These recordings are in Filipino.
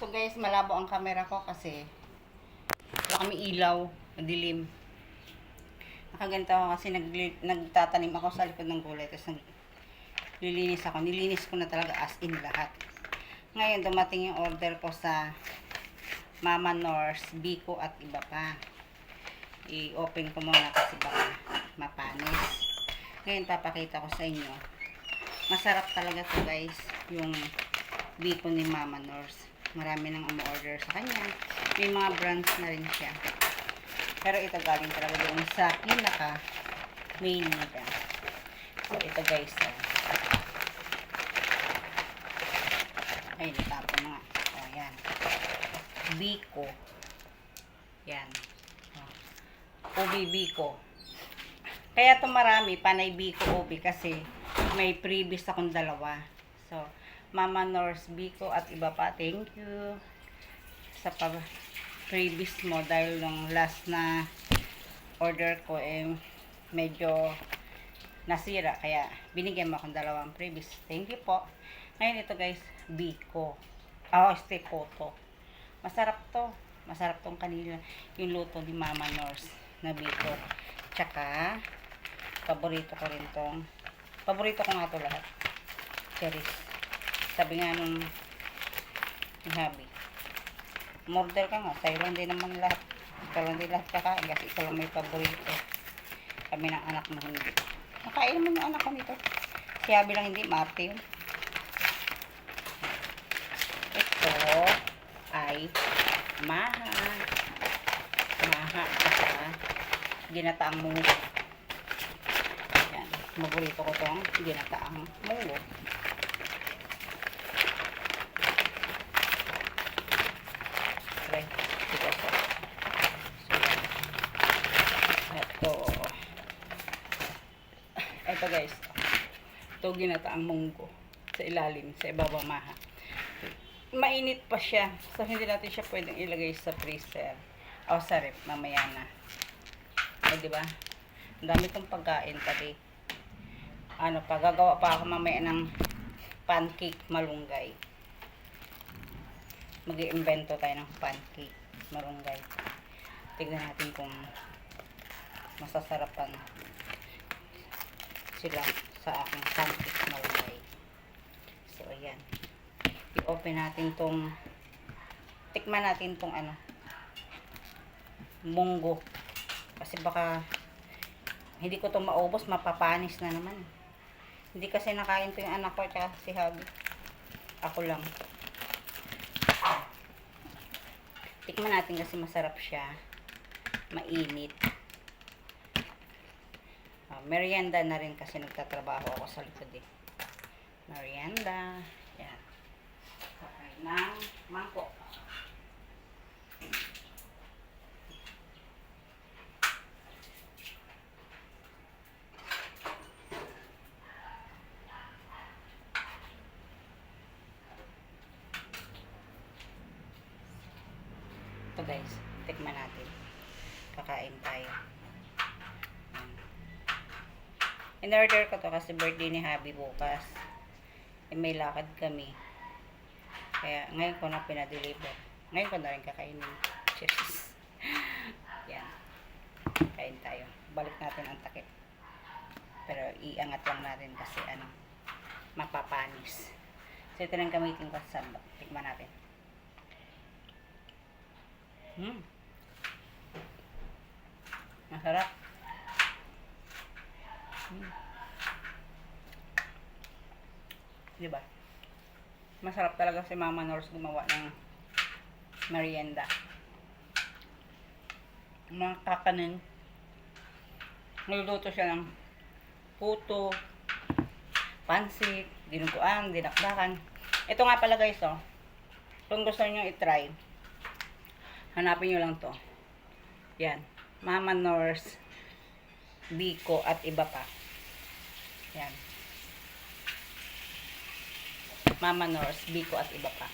So guys, malabo ang camera ko kasi wala kami ilaw, madilim. Nakaganito ako kasi nag, nagtatanim ako sa likod ng gulay. Tapos naglilinis ako. Nilinis ko na talaga as in lahat. Ngayon, dumating yung order ko sa Mama Norse, Biko at iba pa. I-open ko muna kasi baka mapanis. Ngayon, papakita ko sa inyo. Masarap talaga to guys, yung Biko ni Mama Norse. Marami nang umorder sa kanya. May mga brands na rin siya. Pero ito galing talaga doon sa pinaka main nila. So, ito guys. Oh. Ay, natapo na nga. Oh, yan. Biko. Yan. Oh. Ubi Biko. Kaya ito marami, panay Biko Ubi kasi may previous akong dalawa. So, Mama Norse Biko at iba pa. Thank you sa pa previous mo dahil nung last na order ko eh medyo nasira kaya binigyan mo akong dalawang previous. Thank you po. Ngayon ito guys, Biko. Oh, stay photo. Masarap to. Masarap tong kanila. Yung luto ni Mama Norse na Biko. Tsaka, paborito ko rin tong paborito ko nga to lahat. Cherries. Sabi nga nung ni Habi. Murder ka nga. Sa'yo lang din naman lahat. Ikaw lang din lahat kakain kasi ikaw lang may paborito. Kami ng anak mo hindi. Nakain naman yung anak ko nito. Si Habi lang hindi. Marte yun. Ito ay maha. Maha. Saka ginataang mungo. Yan. Paborito ko tong ginataang mungo. Try. Ito po. Ito. Ito guys. Ito ginataang munggo. Sa ilalim. Sa ibabang maha. Mainit pa siya. So, hindi natin siya pwedeng ilagay sa freezer. O sa rep. Mamaya na. O, di ba? Ang dami itong pagkain pati. Ano pa, gagawa pa ako mamaya ng pancake malunggay mag iimbento tayo ng pancake marunggay. Tignan natin kung masasarapan sila sa aking pancake marunggay. So, ayan. I-open natin tong tikman natin tong ano munggo. Kasi baka hindi ko to maubos, mapapanis na naman. Hindi kasi nakain to yung anak ko at si Habi. Ako lang. Tikman natin kasi masarap siya. Mainit. Merienda na rin kasi nagtatrabaho ako sa likod eh. Merienda. Yan. Okay, ng mangkok. Ito guys, tikman natin. Kakain tayo. In-order ko to kasi birthday ni Habi bukas. Eh, may lakad kami. Kaya ngayon ko na pinadeliver. Ngayon ko na rin kakainin. Cheers. Yan. Kain tayo. Balik natin ang takip. Pero iangat lang natin kasi ano, mapapanis. So ito lang gamitin ko sa sandok. Tikman natin. Hmm. Masarap. Diba? Masarap talaga si Mama Norse gumawa ng merienda. Mga kakanin. Niluluto siya ng puto, pansit, dinuguan, dinakdakan. Ito nga pala guys, oh. Kung gusto niyo i-try, hanapin nyo lang to. Yan. Mama Norse, Biko, at iba pa. Yan. Mama Norse, Biko, at iba pa.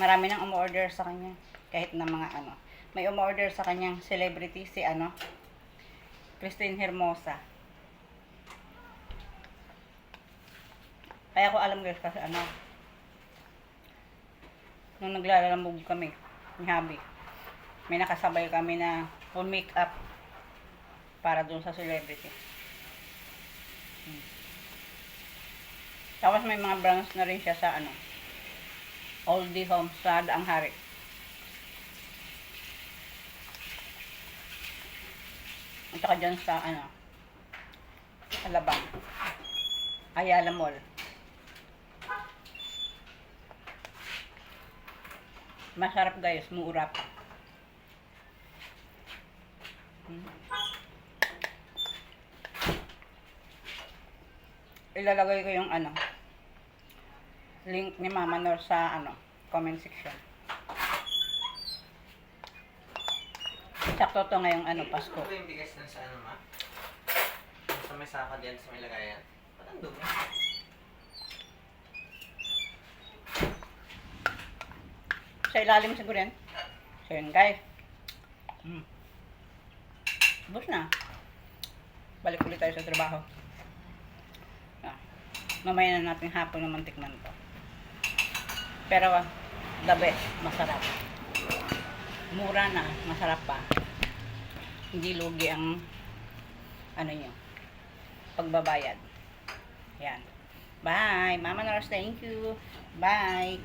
Marami nang umorder sa kanya. Kahit na mga ano. May umorder sa kanyang celebrity si ano, Christine Hermosa. Kaya ko alam guys kasi ano, nung naglalamog kami, ni Habi, may nakasabay kami na full makeup para dun sa celebrity. Hmm. Tapos may mga brands na rin siya sa ano, Oldie Home sa Daang Hari. At saka dyan sa ano, Alabang. Ayala Mall. Masarap guys, mura pa. Hmm. Ilalagay ko yung ano, link ni Mama Nor sa ano, comment section. Sakto to ngayong ano, Pasko. Ba yung bigas dun sa ano ma? Sa may saka diyan sa may lagayan. Ba't ang dumi? Sa ilalim siguro yan. So yun guys. Mm. Bus na. Balik ulit tayo sa trabaho. Ah. Mamaya na natin hapon naman tikman to. Pero ah, the best. Masarap. Mura na. Masarap pa. Hindi lugi ang ano nyo. Pagbabayad. Yan. Bye. Mama Nurse, thank you. Bye.